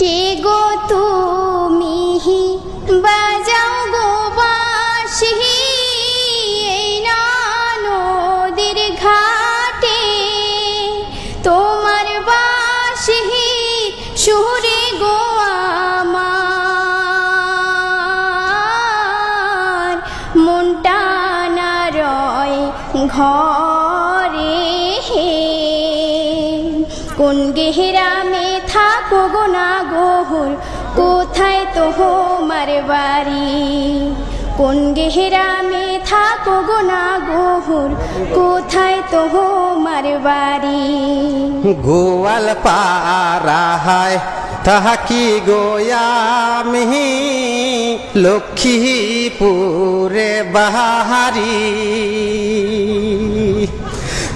কে গো তুমি বাজাও গো বাঁশি। এই নদীর ঘাটে তোমার বাঁশি, সুরে গো আমার। মনটা না রয় ঘরে কোন গেহরামে থাকো গো না গোহর কোথায় তো হোমার বাড়ি? কোন গেহরামে থাকো গো না গোহর কোথায় তো হোমার বাড়ি? গোয়াল পাড়াহায় তাহাকি গোয়ামি লক্ষ্মীপুরে বাহারি।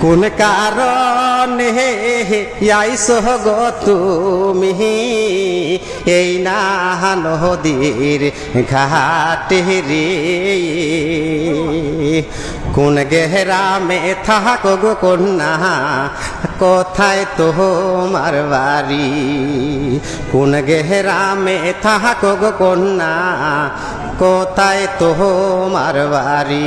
কোন কারণে আইস গো তুমি? এই না নদীর ঘাটে রে কোন গেহরামে থাকো গো কন্যা, কোথায় তোমার বাড়ি? কোন গেহরামে থাকো গো কন্যা, কোথায় তোমার বাড়ি?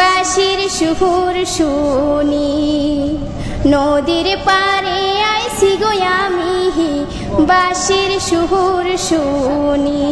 বাঁশির সুহুর শুনি। নদীর পারে আইসি গো আমি বাঁশির সুর শুনি।